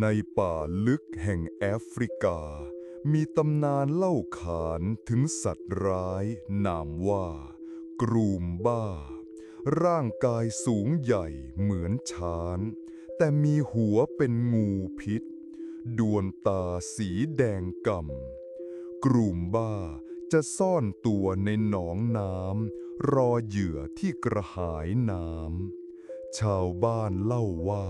ในป่าลึกแห่งแอฟริกา มีตำนานเล่าขานถึงสัตว์ร้ายนามว่า กรูมบ้า ร่างกายสูงใหญ่เหมือนช้างแต่มีหัวเป็นงูพิษ ดวงตาสีแดงกำกลุ่มบ้าจะซ่อนตัวในหนองน้ำรอเหยื่อที่กระหายน้ำชาวบ้านเล่าว่า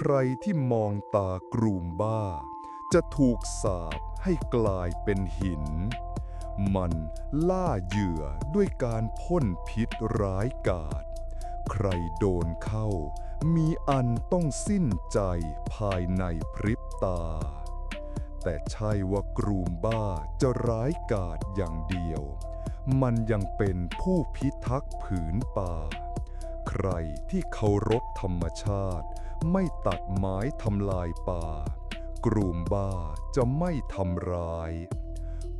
ใครที่มองตากลุ่มบ้า จะถูกสาปให้กลายเป็นหิน มันล่าเหยื่อด้วยการพ่นพิษร้ายกาจใครโดนเข้า มีอันต้องสิ้นใจภายในพริบตา แต่ใช่ว่ากรูมบ้าจะร้ายกาจอย่างเดียว มันยังเป็นผู้พิทักษ์ผืนป่า รที่เคารพธรรมชาติ ไม่ตัดไม้ทำลายป่า กรูมบ้าจะไม่ทำร้าย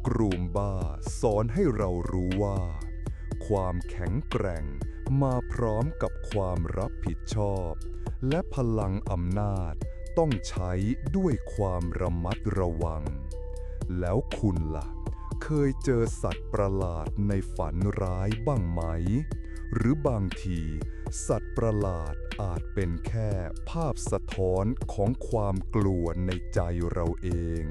กรูมบ้าสอนให้เรารู้ว่า ความแข็งแกร่งมาพร้อมกับความรับผิดชอบ และพลังอำนาจต้องใช้ด้วยความระมัดระวัง แล้วคุณล่ะ เคยเจอสัตว์ประหลาดในฝันร้ายบ้างไหม หรือบางที สัตว์ประหลาดอาจเป็นแค่ภาพสะท้อนของความกลัวในใจเราเอง